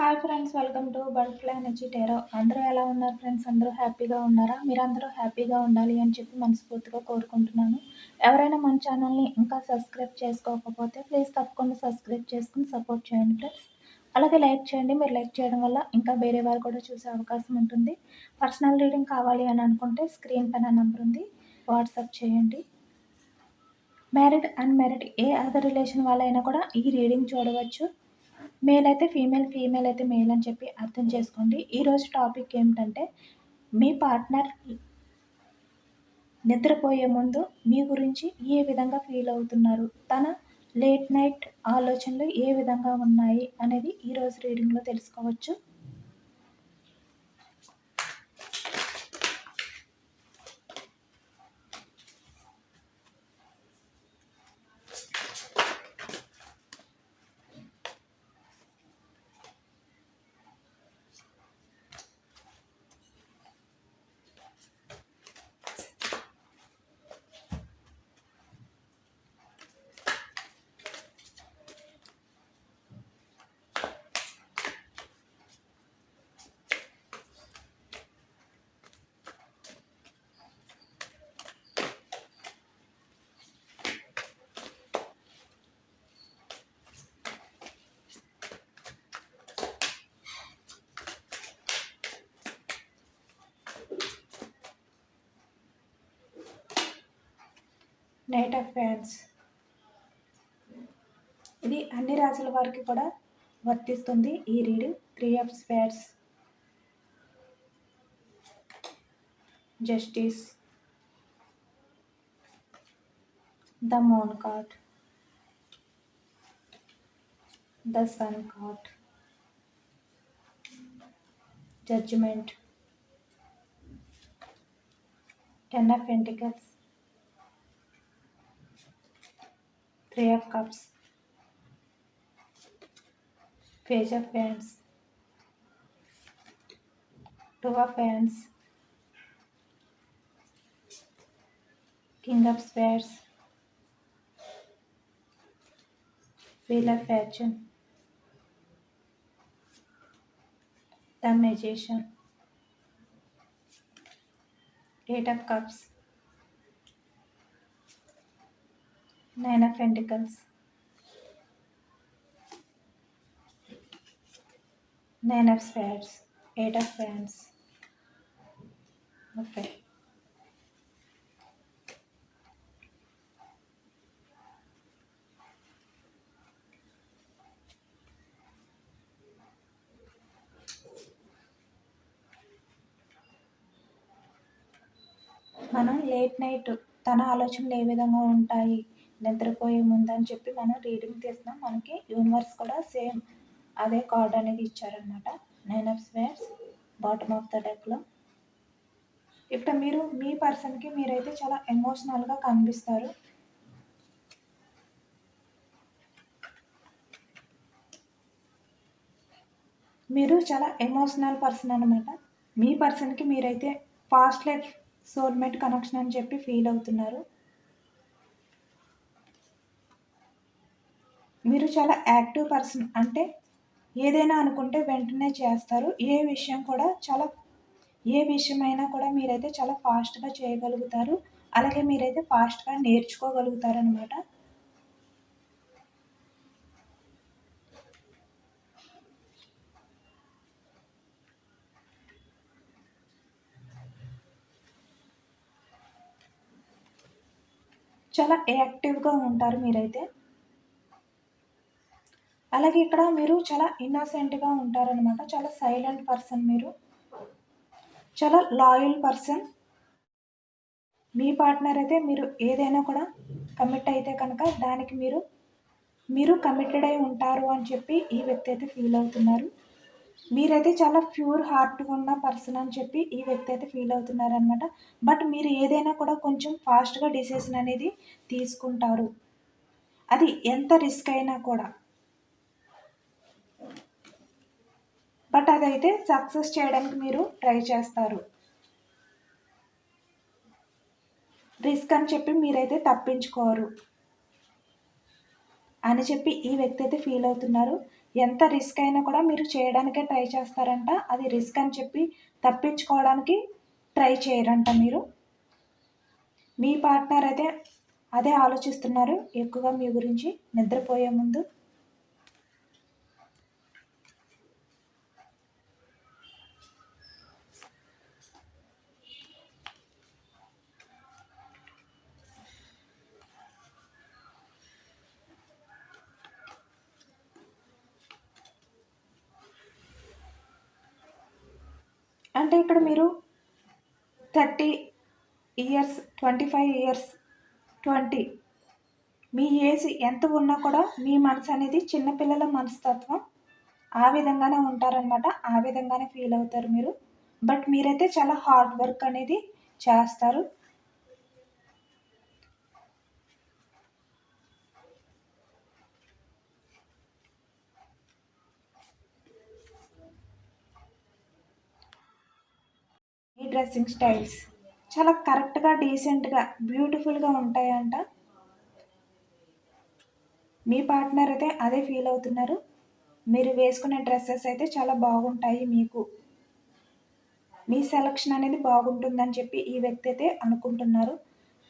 Hi friends welcome to butterfly energy tarot అందరూ ఎలా ఉన్నారు ఫ్రెండ్స్ అందరూ హ్యాపీగా ఉన్నారా? మీరందరూ హ్యాపీగా ఉండాలి అని చెప్పి మనస్ఫూర్తిగా కోరుకుంటున్నాను. ఎవరైనా మన ఛానల్ని ఇంకా సబ్స్క్రైబ్ చేసుకోకపోతే ప్లీజ్ తప్పకుండా సబ్స్క్రైబ్ చేసుకుని సపోర్ట్ చేయండి ఫ్రెండ్స్ అలాగే లైక్ చేయండి. మీరు లైక్ చేయడం వల్ల ఇంకా వేరే వారు కూడా చూసే అవకాశం ఉంటుంది. పర్సనల్ రీడింగ్ కావాలి అని అనుకుంటే స్క్రీన్ పైన నెంబర్ ఉంది. వాట్సాప్ చేయండి. మ్యారీడ్ అన్మ్యారీడ్ ఏ అదర్ రిలేషన్ వాళ్ళైనా కూడా ఈ రీడింగ్ చూడవచ్చు. మేల్ అయితే ఫీమేల్ ఫీమేల్ అయితే మేల్ అని చెప్పి అర్థం చేసుకోండి. ఈరోజు టాపిక్ ఏమిటంటే మీ పార్ట్నర్ నిద్రపోయే ముందు మీ గురించి ఏ విధంగా ఫీల్ అవుతున్నారు? తన లేట్ నైట్ ఆలోచనలు ఏ విధంగా ఉన్నాయి? అనేది ఈరోజు రీడింగ్లో తెలుసుకోవచ్చు. నైట్ ఆఫ్ ఫ్యాన్స్ ఇది అన్ని రాసుల వారికి కూడా వర్తిస్తుంది. ఈ read three of swords justice. The moon card. The sun card. Judgement. Ten of pentacles Three of Cups, Page of Wands, Two of Wands, King of Swords, Wheel of Fortune, The Magician, Eight of Cups, nine of pentacles nine of swords eight of fans. Okay. మనం late night తన ఆలోచనలు ఏ విధంగా ఉంటాయి? నిద్రపోయే ముందని చెప్పి మనం reading తీస్తున్నాం. మనకి యూనివర్స్ కూడా సేమ్ అదే కార్డ్ అనేది ఇచ్చారనమాట nine of swords bottom of the డెక్లో ఇప్పుడు మీరు మీ పర్సన్కి మీరైతే చాలా ఎమోషనల్గా కనిపిస్తారు. మీరు చాలా ఎమోషనల్ పర్సన్ అనమాట మీ పర్సన్కి మీరైతే ఫాస్ట్ లైఫ్ సోల్మేట్ కనెక్షన్ అని చెప్పి ఫీల్ అవుతున్నారు. మీరు చాలా యాక్టివ్ పర్సన్. అంటే ఏదైనా అనుకుంటే వెంటనే చేస్తారు. ఏ విషయం కూడా చాలా ఏ విషయమైనా కూడా మీరైతే చాలా ఫాస్ట్గా చేయగలుగుతారు. అలాగే మీరైతే ఫాస్ట్గా నేర్చుకోగలుగుతారు అనమాట చాలా యాక్టివ్గా ఉంటారు మీరైతే. అలాగే ఇక్కడ మీరు చాలా ఇన్నోసెంట్గా ఉంటారనమాట చాలా సైలెంట్ పర్సన్ మీరు. చాలా లాయల్ పర్సన్ మీ పార్ట్నర్ అయితే మీరు ఏదైనా కూడా కమిట్ అయితే కనుక దానికి మీరు మీరు కమిటెడ్ అయి ఉంటారు అని చెప్పి ఈ వ్యక్తి అయితే ఫీల్ అవుతున్నారు. మీరైతే చాలా ప్యూర్ హార్ట్ ఉన్న పర్సన్ అని చెప్పి ఈ వ్యక్తి అయితే ఫీల్ అవుతున్నారనమాట బట్ మీరు ఏదైనా కూడా కొంచెం ఫాస్ట్గా డిసిషన్ అనేది తీసుకుంటారు. అది ఎంత రిస్క్ అయినా కూడా. బట్ అదైతే సక్సెస్ చేయడానికి మీరు ట్రై చేస్తారు. రిస్క్ అని చెప్పి మీరైతే తప్పించుకోరు. అని చెప్పి ఈ వ్యక్తి అయితే ఫీల్ అవుతున్నారు. ఎంత రిస్క్ అయినా కూడా మీరు చేయడానికే ట్రై చేస్తారంట. అది రిస్క్ అని చెప్పి తప్పించుకోవడానికి ట్రై చేయరంట మీరు. మీ పార్ట్నర్ అయితే అదే ఆలోచిస్తున్నారు. ఎక్కువగా మీ గురించి నిద్రపోయే ముందు అంటే ఇక్కడ మీరు thirty years twenty five years twenty. మీ ఏజ్ ఎంత ఉన్నా కూడా మీ మనసు అనేది చిన్నపిల్లల మనస్తత్వం ఆ విధంగానే ఉంటారనమాట ఆ విధంగానే ఫీల్ అవుతారు మీరు. బట్ మీరైతే చాలా హార్డ్ వర్క్ అనేది చేస్తారు. మీ డ్రెస్సింగ్ స్టైల్స్ చాలా కరెక్ట్గా డీసెంట్గా బ్యూటిఫుల్గా ఉంటాయంట. మీ పార్ట్నర్ అయితే అదే ఫీల్ అవుతున్నారు. మీరు వేసుకునే డ్రెస్సెస్ అయితే చాలా బాగుంటాయి మీకు. మీ సెలక్షన్ అనేది బాగుంటుందని చెప్పి ఈ వ్యక్తి అయితే అనుకుంటున్నారు.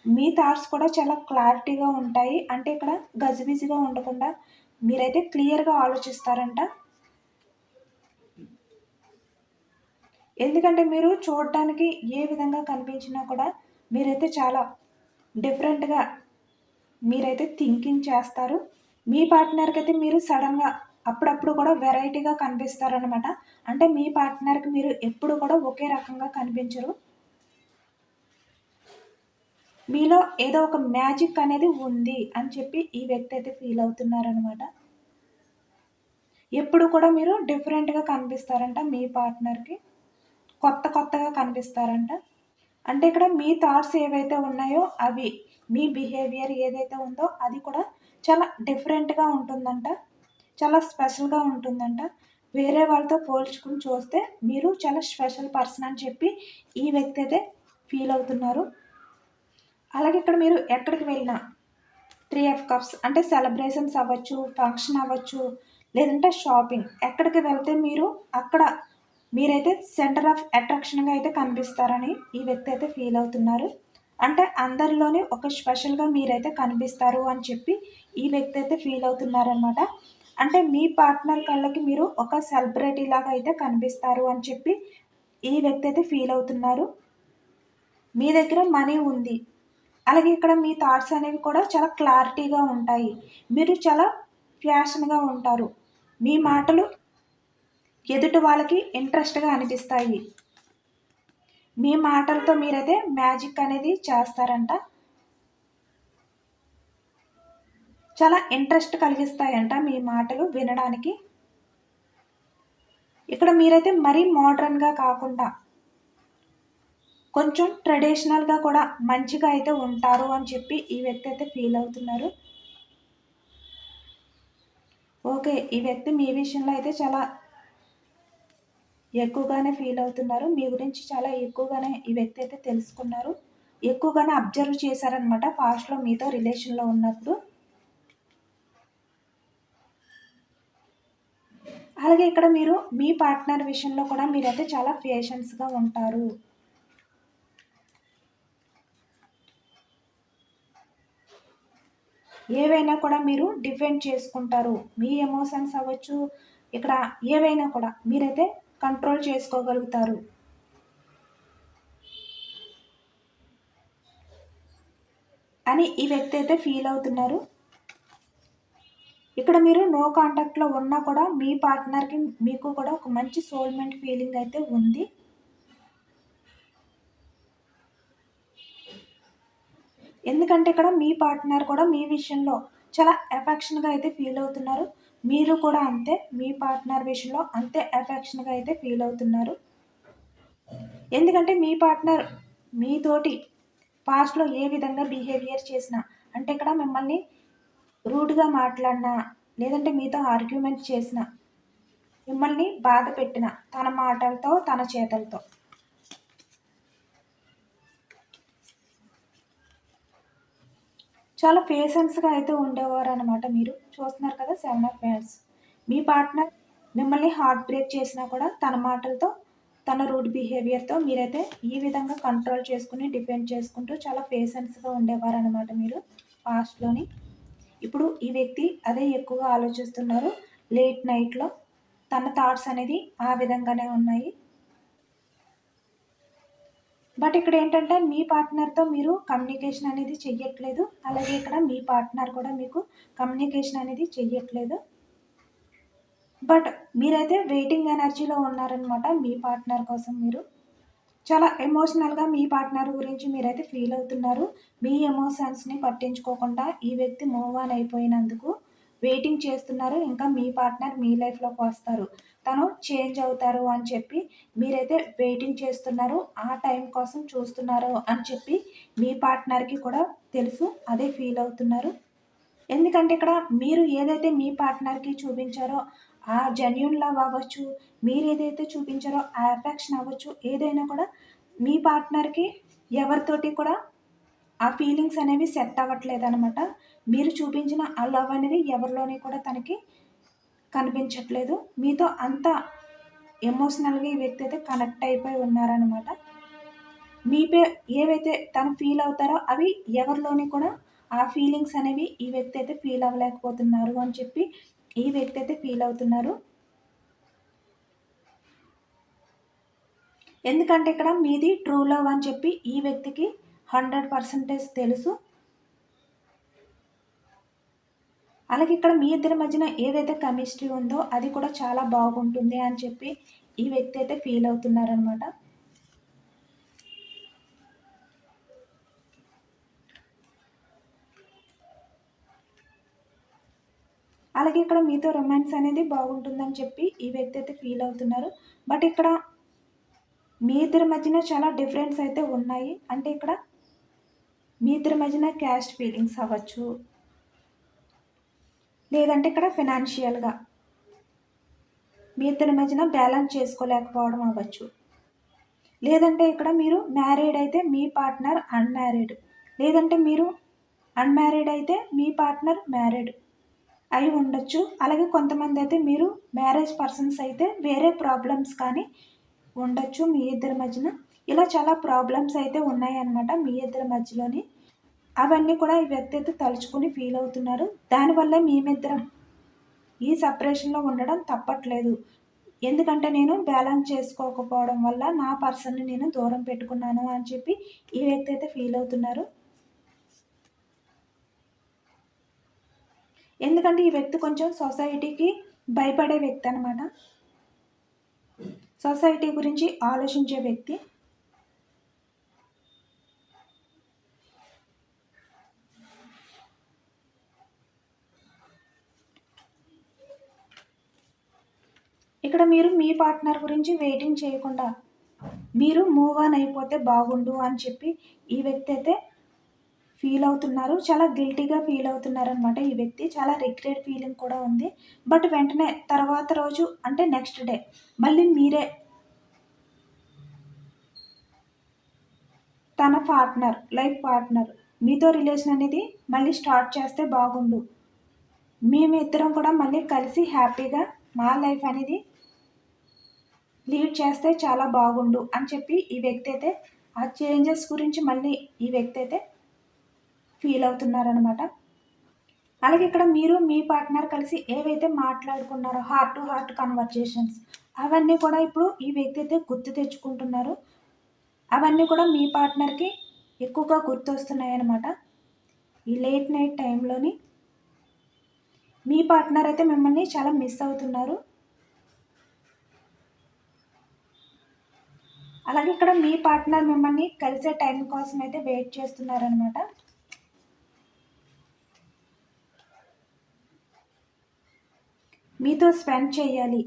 మీ థాట్స్ కూడా చాలా క్లారిటీగా ఉంటాయి. అంటే ఇక్కడ గజిబిజిగా ఉండకుండా మీరైతే క్లియర్గా ఆలోచిస్తారంట. ఎందుకంటే మీరు చూడటానికి ఏ విధంగా కనిపించినా కూడా మీరైతే చాలా డిఫరెంట్గా మీరైతే థింకింగ్ చేస్తారు. మీ పార్ట్నర్కి అయితే మీరు సడన్గా అప్పుడప్పుడు కూడా వెరైటీగా కనిపిస్తారనమాట అంటే మీ పార్ట్నర్కి మీరు ఎప్పుడు కూడా ఒకే రకంగా కనిపించరు. మీలో ఏదో ఒక మ్యాజిక్ అనేది ఉంది అని చెప్పి ఈ వ్యక్తి అయితే ఫీల్ అవుతున్నారనమాట ఎప్పుడు కూడా మీరు డిఫరెంట్గా కనిపిస్తారంట మీ పార్ట్నర్కి కొత్త కొత్తగా కనిపిస్తారంట. అంటే ఇక్కడ మీ థాట్స్ ఏవైతే ఉన్నాయో అవి మీ బిహేవియర్ ఏదైతే ఉందో అది కూడా చాలా డిఫరెంట్గా ఉంటుందంట. చాలా స్పెషల్గా ఉంటుందంట. వేరే వాళ్ళతో పోల్చుకుని చూస్తే మీరు చాలా స్పెషల్ పర్సన్ అని చెప్పి ఈ వ్యక్తి అయితే ఫీల్ అవుతున్నారు. అలాగే ఇక్కడ మీరు ఎక్కడికి వెళ్ళినా త్రీ ఎఫ్ కప్స్ అంటే సెలబ్రేషన్స్ అవ్వచ్చు ఫంక్షన్ అవ్వచ్చు లేదంటే షాపింగ్ ఎక్కడికి వెళ్తే మీరు అక్కడ మీరైతే సెంటర్ ఆఫ్ అట్రాక్షన్గా అయితే కనిపిస్తారని ఈ వ్యక్తి అయితే ఫీల్ అవుతున్నారు. అంటే అందరిలోనే ఒక స్పెషల్గా మీరైతే కనిపిస్తారు అని చెప్పి ఈ వ్యక్తి అయితే ఫీల్ అవుతున్నారనమాట అంటే మీ పార్ట్నర్ కళ్ళకి మీరు ఒక సెలబ్రిటీ లాగా అయితే కనిపిస్తారు అని చెప్పి ఈ వ్యక్తి అయితే ఫీల్ అవుతున్నారు. మీ దగ్గర మనీ ఉంది. అలాగే ఇక్కడ మీ థాట్స్ అనేవి కూడా చాలా క్లారిటీగా ఉంటాయి. మీరు చాలా ఫ్యాషన్గా ఉంటారు. మీ మాటలు ఎదుటి వాళ్ళకి ఇంట్రెస్ట్గా అనిపిస్తాయి. మీ మాటలతో మీరైతే మ్యాజిక్ అనేది చేస్తారంట. చాలా ఇంట్రెస్ట్ కలిగిస్తాయంట మీ మాటలు వినడానికి. ఇక్కడ మీరైతే మరీ మోడ్రన్గా కాకుండా కొంచెం ట్రెడిషనల్గా కూడా మంచిగా అయితే ఉంటారు అని చెప్పి ఈ వ్యక్తి అయితే ఫీల్ అవుతున్నారు. ఓకే ఈ వ్యక్తి మీ విషయంలో అయితే చాలా ఎక్కువగానే ఫీల్ అవుతున్నారు. మీ గురించి చాలా ఎక్కువగానే ఈ వ్యక్తి అయితే తెలుసుకున్నారు. ఎక్కువగానే అబ్జర్వ్ చేశారనమాట ఫాస్ట్లో మీతో రిలేషన్లో ఉన్నప్పుడు. అలాగే ఇక్కడ మీరు మీ పార్ట్నర్ విషయంలో కూడా మీరైతే చాలా పేషెన్స్గా ఉంటారు. ఏవైనా కూడా మీరు డిఫెండ్ చేసుకుంటారు. మీ ఎమోషన్స్ అవ్వచ్చు ఇక్కడ ఏవైనా కూడా మీరైతే కంట్రోల్ చేసుకోగలుగుతారు. అని ఈ వ్యక్తి అయితే ఫీల్ అవుతున్నారు. ఇక్కడ మీరు నో కాంటాక్ట్లో ఉన్నా కూడా మీ పార్ట్నర్కి మీకు కూడా ఒక మంచి సోల్మెంట్ ఫీలింగ్ అయితే ఉంది. ఎందుకంటే ఇక్కడ మీ పార్ట్నర్ కూడా మీ విషయంలో చాలా ఎఫెక్షన్గా అయితే ఫీల్ అవుతున్నారు. మీరు కూడా అంతే మీ పార్ట్నర్ విషయంలో అంతే ఎఫెక్షన్గా అయితే ఫీల్ అవుతున్నారు. ఎందుకంటే మీ పార్ట్నర్ మీతోటి పాస్ట్లో ఏ విధంగా బిహేవియర్ చేసినా అంటే ఇక్కడ మిమ్మల్ని రూడ్గా మాట్లాడినా లేదంటే మీతో ఆర్గ్యుమెంట్ చేసిన మిమ్మల్ని బాధ పెట్టిన తన మాటలతో తన చేతలతో. చాలా పేషెన్స్గా అయితే ఉండేవారు అనమాట మీరు. చూస్తున్నారు కదా సెవెన్ ఆఫ్ ఫ్యాన్స్ మీ పార్ట్నర్ మిమ్మల్ని హార్ట్ బ్రేక్ చేసినా కూడా తన మాటలతో తన రూడ్ బిహేవియర్తో మీరైతే ఈ విధంగా కంట్రోల్ చేసుకుని డిపెండ్ చేసుకుంటూ చాలా పేషెన్స్గా ఉండేవారు అనమాట మీరు పాస్ట్లోని ఇప్పుడు ఈ వ్యక్తి అదే ఎక్కువగా ఆలోచిస్తున్నారు. లేట్ నైట్లో తన థాట్స్ అనేది ఆ విధంగానే ఉన్నాయి. బట్ ఇక్కడ ఏంటంటే మీ పార్ట్నర్తో మీరు కమ్యూనికేషన్ అనేది చెయ్యట్లేదు. అలాగే ఇక్కడ మీ పార్ట్నర్ కూడా మీకు కమ్యూనికేషన్ అనేది చెయ్యట్లేదు. బట్ మీరైతే వెయిటింగ్ ఎనర్జీలో ఉన్నారనమాట మీ పార్ట్నర్ కోసం మీరు. చాలా ఎమోషనల్గా మీ పార్ట్నర్ గురించి మీరైతే ఫీల్ అవుతున్నారు. మీ ఎమోషన్స్ని పట్టించుకోకుండా ఈ వ్యక్తి మూవ్ ఆన్ అయిపోయినందుకు వెయిటింగ్ చేస్తున్నారు. ఇంకా మీ పార్ట్నర్ మీ లైఫ్లోకి వస్తారు. తను చేంజ్ అవుతారు అని చెప్పి మీరైతే వెయిటింగ్ చేస్తున్నారు ఆ టైం కోసం చూస్తున్నారు అని చెప్పి మీ పార్ట్నర్కి కూడా తెలుసు అదే ఫీల్ అవుతున్నారు. ఎందుకంటే ఇక్కడ మీరు ఏదైతే మీ పార్ట్నర్కి చూపించారో ఆ జెన్యున్ లవ్ అవ్వచ్చు మీరు ఏదైతే చూపించారో ఆ అఫెక్షన్ అవ్వచ్చు ఏదైనా కూడా మీ పార్ట్నర్కి ఎవరితోటి కూడా ఆ ఫీలింగ్స్ అనేవి సెట్ అవ్వట్లేదు అనమాట మీరు చూపించిన ఆ లవ్ అనేది ఎవరిలోని కూడా తనకి కనిపించట్లేదు. మీతో అంత ఎమోషనల్గా ఈ వ్యక్తి అయితే కనెక్ట్ అయిపోయి ఉన్నారనమాట మీపై ఏవైతే తను ఫీల్ అవుతారో అవి ఎవరిలోని కూడా ఆ ఫీలింగ్స్ అనేవి ఈ వ్యక్తి అయితే ఫీల్ అవ్వలేకపోతున్నారు అని చెప్పి ఈ వ్యక్తి అయితే ఫీల్ అవుతున్నారు. ఎందుకంటే ఇక్కడ మీది ట్రూ లవ్ అని చెప్పి ఈ వ్యక్తికి హండ్రెడ్ పర్సెంటేజ్ తెలుసు. అలాగే ఇక్కడ మీ ఇద్దరి మధ్యన ఏదైతే కెమిస్ట్రీ ఉందో అది కూడా చాలా బాగుంటుంది అని చెప్పి ఈ వ్యక్తి అయితే ఫీల్ అవుతున్నారనమాట అలాగే ఇక్కడ మీతో రొమాన్స్ అనేది బాగుంటుందని చెప్పి ఈ వ్యక్తి అయితే ఫీల్ అవుతున్నారు. బట్ ఇక్కడ మీ ఇద్దరి మధ్యన చాలా డిఫరెన్స్ అయితే ఉన్నాయి. అంటే ఇక్కడ మీ ఇద్దరి మధ్యన క్యాస్ట్ ఫీలింగ్స్ అవ్వచ్చు లేదంటే ఇక్కడ ఫినాన్షియల్గా మీ ఇద్దరి మధ్యన బ్యాలెన్స్ చేసుకోలేకపోవడం అవ్వచ్చు. లేదంటే ఇక్కడ మీరు మ్యారీడ్ అయితే మీ పార్ట్నర్ అన్మ్యారీడ్ లేదంటే మీరు అన్మ్యారీడ్ అయితే మీ పార్ట్నర్ మ్యారీడ్ అయి ఉండొచ్చు. అలాగే కొంతమంది అయితే మీరు మ్యారేజ్ పర్సన్స్ అయితే వేరే ప్రాబ్లమ్స్ కానీ ఉండొచ్చు మీ ఇద్దరి మధ్యన. ఇలా చాలా ప్రాబ్లమ్స్ అయితే ఉన్నాయన్నమాట మీ ఇద్దరి మధ్యలోని అవన్నీ కూడా ఈ వ్యక్తి అయితే తలుచుకుని ఫీల్ అవుతున్నారు. దానివల్ల మేమిద్దరం ఈ సపరేషన్లో ఉండడం తప్పట్లేదు. ఎందుకంటే నేను బ్యాలెన్స్ చేసుకోకపోవడం వల్ల నా పర్సన్ని నేను దూరం పెట్టుకున్నాను అని చెప్పి ఈ వ్యక్తి అయితే ఫీల్ అవుతున్నారు. ఎందుకంటే ఈ వ్యక్తి కొంచెం సొసైటీకి భయపడే వ్యక్తి అనమాట సొసైటీ గురించి ఆలోచించే వ్యక్తి. ఇక్కడ మీరు మీ పార్ట్నర్ గురించి వెయిటింగ్ చేయకుండా మీరు మూవ్ ఆన్ అయిపోతే బాగుండు అని చెప్పి ఈ వ్యక్తి అయితే ఫీల్ అవుతున్నారు. చాలా గిల్టీగా ఫీల్ అవుతున్నారు అనమాట ఈ వ్యక్తి. చాలా రిగ్రెట్ ఫీలింగ్ కూడా ఉంది. బట్ వెంటనే తర్వాత రోజు అంటే నెక్స్ట్ డే మళ్ళీ మీరే తన పార్ట్నర్ లైఫ్ పార్ట్నర్ మీతో రిలేషన్ అనేది మళ్ళీ స్టార్ట్ చేస్తే బాగుండు. మేము ఇద్దరం కూడా మళ్ళీ కలిసి హ్యాపీగా మా లైఫ్ అనేది లీడ్ చేస్తే చాలా బాగుండు అని చెప్పి ఈ వ్యక్తి అయితే ఆ చేంజెస్ గురించి మళ్ళీ ఈ వ్యక్తి అయితే ఫీల్ అవుతున్నారనమాట అలాగే ఇక్కడ మీరు మీ పార్ట్నర్ కలిసి ఏవైతే మాట్లాడుకున్నారో హార్ట్ టు హార్ట్ కన్వర్జేషన్స్ అవన్నీ కూడా ఇప్పుడు ఈ వ్యక్తి అయితే గుర్తు తెచ్చుకుంటున్నారు. అవన్నీ కూడా మీ పార్ట్నర్కి ఎక్కువగా గుర్తొస్తున్నాయి అనమాట ఈ లేట్ నైట్ టైంలోని మీ పార్ట్నర్ అయితే మిమ్మల్ని చాలా మిస్ అవుతున్నారు. అలాగే ఇక్కడ మీ పార్ట్నర్ మిమ్మల్ని కలిసే టైం కోసం అయితే వెయిట్ చేస్తున్నారనమాట మీతో స్పెండ్ చేయాలి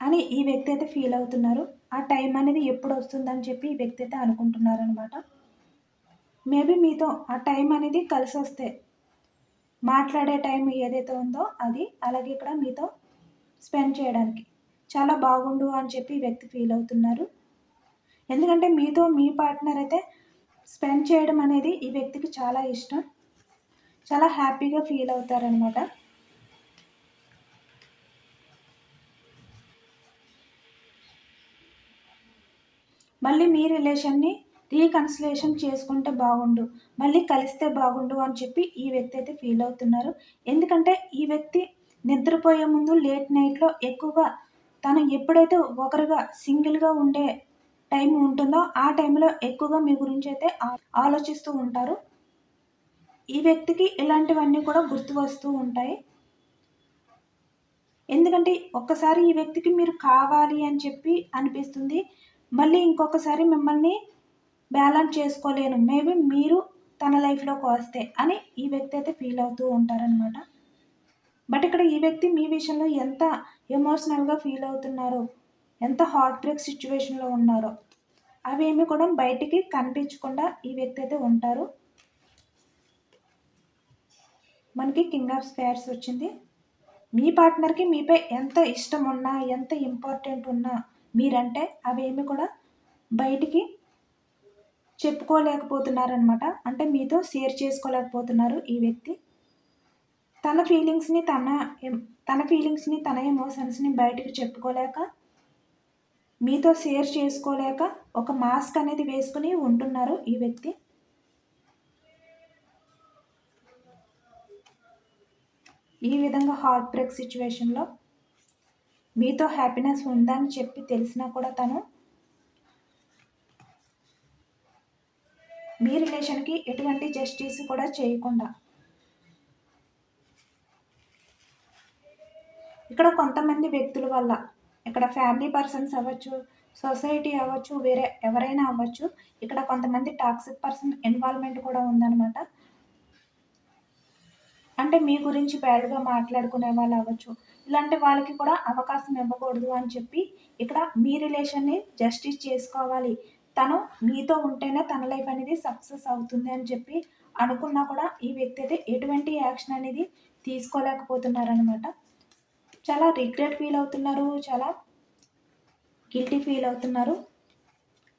అని ఈ వ్యక్తి అయితే ఫీల్ అవుతున్నారు. ఆ టైం అనేది ఎప్పుడు వస్తుందని చెప్పి ఈ వ్యక్తి అయితే అనుకుంటున్నారనమాట మేబీ మీతో ఆ టైం అనేది కలిసి వస్తే మాట్లాడే టైం ఏదైతే ఉందో అది అలాగే ఇక్కడ మీతో స్పెండ్ చేయడానికి. చాలా బాగుండు అని చెప్పి వ్యక్తి ఫీల్ అవుతున్నారు. ఎందుకంటే మీతో మీ పార్ట్నర్ అయితే స్పెండ్ చేయడం అనేది ఈ వ్యక్తికి చాలా ఇష్టం. చాలా హ్యాపీగా ఫీల్ అవుతారనమాట మళ్ళీ మీ రిలేషన్ని రీకన్సిలేషన్ చేసుకుంటే బాగుండు మళ్ళీ కలిస్తే బాగుండు అని చెప్పి ఈ వ్యక్తి అయితే ఫీల్ అవుతున్నారు. ఎందుకంటే ఈ వ్యక్తి నిద్రపోయే ముందు లేట్ నైట్లో ఎక్కువగా తను ఎప్పుడైతే ఒకరుగా సింగిల్గా ఉండే టైం ఉంటుందో ఆ టైంలో ఎక్కువగా మీ గురించి అయితే ఆలోచిస్తూ ఉంటారు. ఈ వ్యక్తికి ఇలాంటివన్నీ కూడా గుర్తు వస్తూ ఉంటాయి. ఎందుకంటే ఒక్కసారి ఈ వ్యక్తికి మీరు కావాలి అని చెప్పి అనిపిస్తుంది. మళ్ళీ ఇంకొకసారి మిమ్మల్ని బ్యాలెన్స్ చేసుకోలేను. మేబీ మీరు తన లైఫ్లోకి వస్తే అని ఈ వ్యక్తి అయితే ఫీల్ అవుతూ ఉంటారనమాట బట్ ఇక్కడ ఈ వ్యక్తి మీ విషయంలో ఎంత ఎమోషనల్గా ఫీల్ అవుతున్నారో ఎంత హార్ట్ బ్రేక్ సిచ్యువేషన్లో ఉన్నారో అవేమి కూడా బయటికి కనిపించకుండా ఈ వ్యక్తి అయితే ఉంటారు. మనకి కింగ్ ఆఫ్ స్పేర్స్ వచ్చింది. మీ పార్ట్నర్కి మీపై ఎంత ఇష్టం ఉన్నా ఎంత ఇంపార్టెంట్ ఉన్నా మీరంటే అవేమి కూడా బయటికి చెప్పుకోలేకపోతున్నారనమాట అంటే మీతో షేర్ చేసుకోలేకపోతున్నారు ఈ వ్యక్తి. తన ఫీలింగ్స్ని తన తన ఫీలింగ్స్ని తన ఎమోషన్స్ని బయటకు చెప్పుకోలేక మీతో షేర్ చేసుకోలేక ఒక మాస్క్ అనేది వేసుకుని ఉంటున్నారు ఈ వ్యక్తి. ఈ విధంగా హార్ట్ బ్రేక్ సిచ్యువేషన్లో మీతో హ్యాపీనెస్ ఉందని చెప్పి తెలిసినా కూడా తను మీ రిలేషన్కి ఎటువంటి జస్టిస్ కూడా చేయకుండా ఇక్కడ కొంతమంది వ్యక్తుల వల్ల ఇక్కడ ఫ్యామిలీ పర్సన్స్ అవ్వచ్చు సొసైటీ అవ్వచ్చు వేరే ఎవరైనా అవ్వచ్చు ఇక్కడ కొంతమంది టాక్సిక్ పర్సన్ ఇన్వాల్వ్మెంట్ కూడా ఉందన్నమాట. అంటే మీ గురించి బ్యాడ్గా మాట్లాడుకునే వాళ్ళు అవ్వచ్చు. ఇలాంటి వాళ్ళకి కూడా అవకాశం ఇవ్వకూడదు అని చెప్పి ఇక్కడ మీ రిలేషన్ని జస్టిస్ చేసుకోవాలి. తను మీతో ఉంటేనే తన లైఫ్ అనేది సక్సెస్ అవుతుంది అని చెప్పి అనుకున్నా కూడా ఈ వ్యక్తి అయితే ఎటువంటి యాక్షన్ అనేది తీసుకోలేకపోతున్నారనమాట చాలా రిగ్రెట్ ఫీల్ అవుతున్నారు చాలా గిల్టీ ఫీల్ అవుతున్నారు.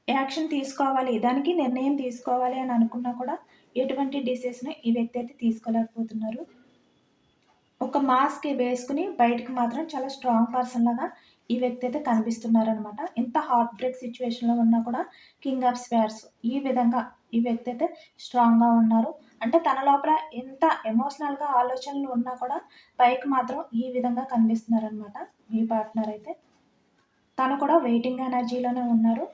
యాక్షన్ తీసుకోవాలి దానికి నిర్ణయం తీసుకోవాలి అని అనుకున్నా కూడా ఎటువంటి డిసిషన్ ఈ వ్యక్తి అయితే తీసుకోలేకపోతున్నారు. ఒక మాస్క్ వేసుకుని బయటకు మాత్రం చాలా స్ట్రాంగ్ పర్సన్ లాగా ఈ వ్యక్తి అయితే కనిపిస్తున్నారనమాట ఇంత హార్ట్ బ్రేక్ సిచ్యువేషన్లో ఉన్నా కూడా కింగ్ ఆఫ్ స్పేర్స్ ఈ విధంగా ఈ వ్యక్తి అయితే స్ట్రాంగ్గా ఉన్నారు. అంటే తన లోపల ఎంత ఎమోషనల్గా ఆలోచనలు ఉన్నా కూడా పైకి మాత్రం ఈ విధంగా కనిపిస్తున్నారనమాట మీ పార్ట్నర్ అయితే. తను కూడా వెయిటింగ్ ఎనర్జీలోనే ఉన్నారు.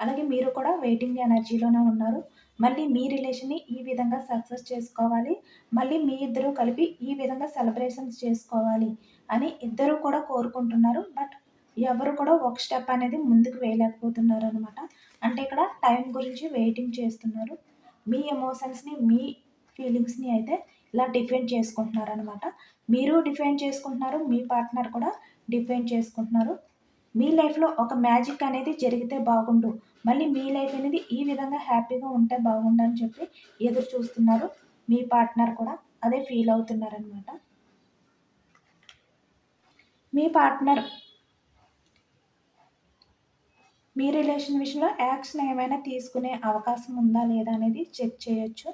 అలాగే మీరు కూడా వెయిటింగ్ ఎనర్జీలోనే ఉన్నారు. మళ్ళీ మీ రిలేషన్ని ఈ విధంగా సక్సెస్ చేసుకోవాలి. మళ్ళీ మీ ఇద్దరు కలిపి ఈ విధంగా సెలబ్రేషన్స్ చేసుకోవాలి అని ఇద్దరు కూడా కోరుకుంటున్నారు. బట్ ఎవరు కూడా ఒక స్టెప్ అనేది ముందుకు వేయలేకపోతున్నారు అనమాట అంటే ఇక్కడ టైం గురించి వెయిటింగ్ చేస్తున్నారు. మీ ఎమోషన్స్ని మీ ఫీలింగ్స్ని అయితే ఇలా డిఫెండ్ చేసుకుంటున్నారు అనమాట మీరు డిఫెండ్ చేసుకుంటున్నారు మీ పార్ట్నర్ కూడా డిఫెండ్ చేసుకుంటున్నారు. మీ లైఫ్లో ఒక మ్యాజిక్ అనేది జరిగితే బాగుండు. మళ్ళీ మీ లైఫ్ అనేది ఈ విధంగా హ్యాపీగా ఉంటే బాగుండు అని చెప్పి ఎదురు చూస్తున్నారు. మీ పార్ట్నర్ కూడా అదే ఫీల్ అవుతున్నారనమాట మీ పార్ట్నర్ మీ రిలేషన్ విషయంలో యాక్షన్ ఏమైనా తీసుకునే అవకాశం ఉందా లేదా అనేది చెక్ చేయొచ్చు.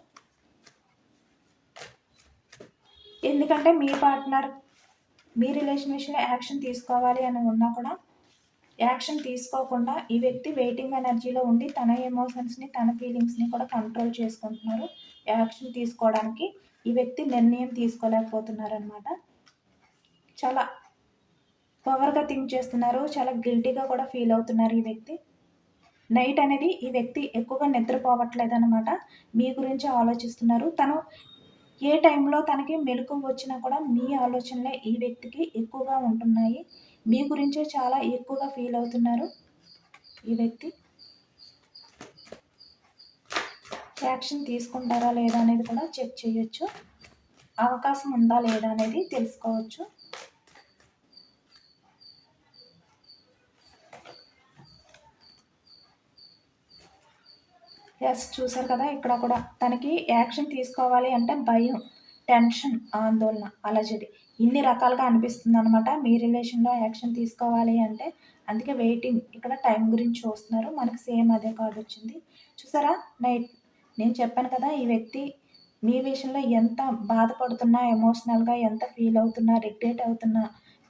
ఎందుకంటే మీ పార్ట్నర్ మీ రిలేషన్ విషయంలో యాక్షన్ తీసుకోవాలి అని ఉన్నా కూడా యాక్షన్ తీసుకోకుండా ఈ వ్యక్తి వెయిటింగ్ ఎనర్జీలో ఉండి తన ఎమోషన్స్ని తన ఫీలింగ్స్ని కూడా కంట్రోల్ చేసుకుంటున్నారు. యాక్షన్ తీసుకోవడానికి ఈ వ్యక్తి నిర్ణయం తీసుకోలేకపోతున్నారు అనమాట చాలా పవర్గా థింక్ చేస్తున్నారు. చాలా గిల్టీగా కూడా ఫీల్ అవుతున్నారు ఈ వ్యక్తి. నైట్ అనేది ఈ వ్యక్తి ఎక్కువగా నిద్రపోవట్లేదు అనమాట మీ గురించి ఆలోచిస్తున్నారు. తను ఏ టైంలో తనకి మెలకు వచ్చినా కూడా మీ ఆలోచనలే ఈ వ్యక్తికి ఎక్కువగా ఉంటున్నాయి. మీ గురించే చాలా ఎక్కువగా ఫీల్ అవుతున్నారు ఈ వ్యక్తి. యాక్షన్ తీసుకుంటారా లేదా అనేది కూడా చెక్ చేయొచ్చు. అవకాశం ఉందా లేదా అనేది తెలుసుకోవచ్చు. ఎస్ చూసారు కదా ఇక్కడ కూడా తనకి యాక్షన్ తీసుకోవాలి అంటే భయం టెన్షన్ ఆందోళన అలజడి. ఇన్ని రకాలుగా అనిపిస్తుంది అనమాట మీ రిలేషన్లో యాక్షన్ తీసుకోవాలి అంటే అందుకే వెయిటింగ్. ఇక్కడ టైం గురించి చూస్తున్నారు. మనకి సేమ్ అదే కార్డు వచ్చింది. చూసారా? నైట్ నేను చెప్పాను కదా ఈ వ్యక్తి మీ విషయంలో ఎంత బాధపడుతున్నా ఎమోషనల్గా ఎంత ఫీల్ అవుతున్నా రిగ్రెట్ అవుతున్నా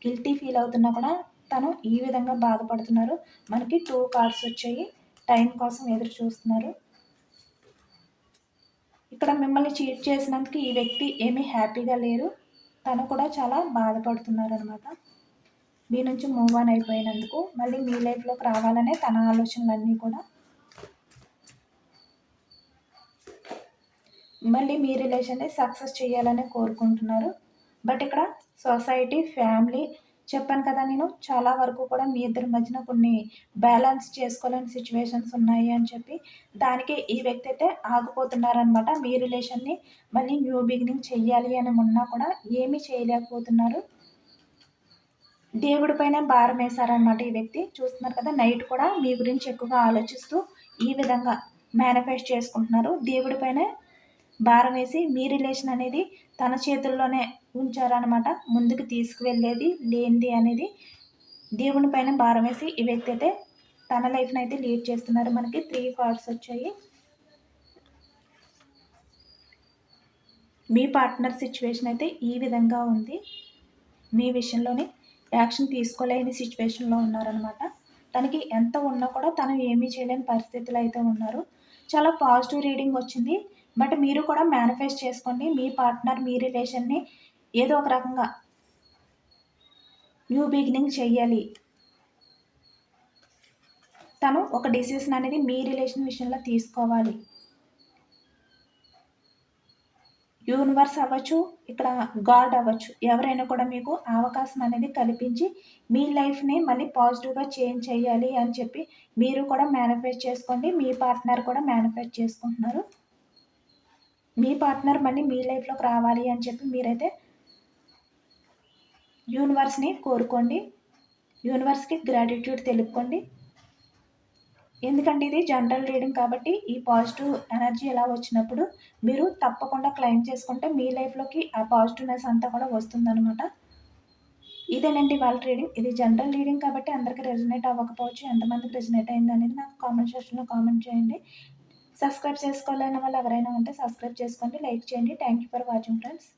గిల్టీ ఫీల్ అవుతున్నా కూడా తను ఈ విధంగా బాధపడుతున్నారు. మనకి టూ కార్డ్స్ వచ్చాయి. టైం కోసం ఎదురు చూస్తున్నారు. ఇక్కడ మిమ్మల్ని చీట్ చేసినందుకు ఈ వ్యక్తి ఏమీ హ్యాపీగా లేరు. తను కూడా చాలా బాధపడుతున్నారు అనమాట మీ నుంచి మూవ్ ఆన్ అయిపోయినందుకు మళ్ళీ మీ లైఫ్లోకి రావాలనే తన ఆలోచనలన్నీ కూడా. మళ్ళీ మీ రిలేషన్ని సక్సెస్ చేయాలని కోరుకుంటున్నారు. బట్ ఇక్కడ సొసైటీ ఫ్యామిలీ చెప్పాను కదా నేను చాలా వరకు కూడా మీ ఇద్దరి మధ్యన కొన్ని బ్యాలెన్స్ చేసుకోలేని సిచ్యువేషన్స్ ఉన్నాయి అని చెప్పి దానికి ఈ వ్యక్తి అయితే ఆగిపోతున్నారనమాట మీ రిలేషన్ని మళ్ళీ న్యూ బిగినింగ్ చెయ్యాలి అని ఉన్నా కూడా ఏమీ చేయలేకపోతున్నారు. దేవుడి పైన భారం వేశారనమాట ఈ వ్యక్తి. చూస్తున్నారు కదా నైట్ కూడా మీ గురించి ఎక్కువగా ఆలోచిస్తూ ఈ విధంగా మేనిఫెస్ట్ చేసుకుంటున్నారు. దేవుడి పైన భారం వేసి మీ రిలేషన్ అనేది తన చేతుల్లోనే ఉంచారనమాట ముందుకు తీసుకువెళ్ళేది లేనిది అనేది దేవుని పైన భారం వేసి ఈ వ్యక్తి అయితే తన లైఫ్ని అయితే లీడ్ చేస్తున్నారు. మనకి త్రీ కార్డ్స్ వచ్చాయి. మీ పార్ట్నర్ సిచ్యువేషన్ అయితే ఈ విధంగా ఉంది. మీ విషయంలోనే యాక్షన్ తీసుకోలేని సిచ్యువేషన్లో ఉన్నారనమాట తనకి ఎంత ఉన్నా కూడా తను ఏమీ చేయలేని పరిస్థితులు అయితే ఉన్నారు. చాలా పాజిటివ్ రీడింగ్ వచ్చింది. బట్ మీరు కూడా మేనిఫెస్ట్ చేసుకోండి మీ పార్ట్నర్ మీ రిలేషన్ని ఏదో ఒక రకంగా న్యూ బిగినింగ్ చెయ్యాలి. తను ఒక డిసిషన్ అనేది మీ రిలేషన్ విషయంలో తీసుకోవాలి. యూనివర్స్ అవ్వచ్చు ఇక్కడ గాడ్ అవ్వచ్చు ఎవరైనా కూడా మీకు అవకాశం అనేది కల్పించి మీ లైఫ్ని మళ్ళీ పాజిటివ్గా చేంజ్ చేయాలి అని చెప్పి మీరు కూడా మేనిఫెస్ట్ చేసుకోండి మీ పార్ట్నర్ కూడా మేనిఫెస్ట్ చేసుకుంటున్నారు. మీ పార్ట్నర్ మళ్ళీ మీ లైఫ్లోకి రావాలి అని చెప్పి మీరైతే యూనివర్స్ని కోరుకోండి. యూనివర్స్కి గ్రాటిట్యూడ్ తెలుపుకోండి. ఎందుకంటే ఇది జనరల్ రీడింగ్ కాబట్టి ఈ పాజిటివ్ ఎనర్జీ ఎలా వచ్చినప్పుడు మీరు తప్పకుండా క్లైమ్ చేసుకుంటే మీ లైఫ్లోకి ఆ పాజిటివ్నెస్ అంతా కూడా వస్తుందనమాట ఇదేనండి వాళ్ళ రీడింగ్ ఇది జనరల్ రీడింగ్ కాబట్టి అందరికీ రెజినేట్ అవ్వకపోవచ్చు. ఎంతమందికి రెజినేట్ అయింది అనేది నాకు కామెంట్ సెక్షన్లో కామెంట్ చేయండి. సబ్స్క్రైబ్ చేసుకోలేని వాళ్ళు ఎవరైనా ఉంటే సబ్స్క్రైబ్ చేసుకోండి లైక్ చేయండి. Thank you for watching friends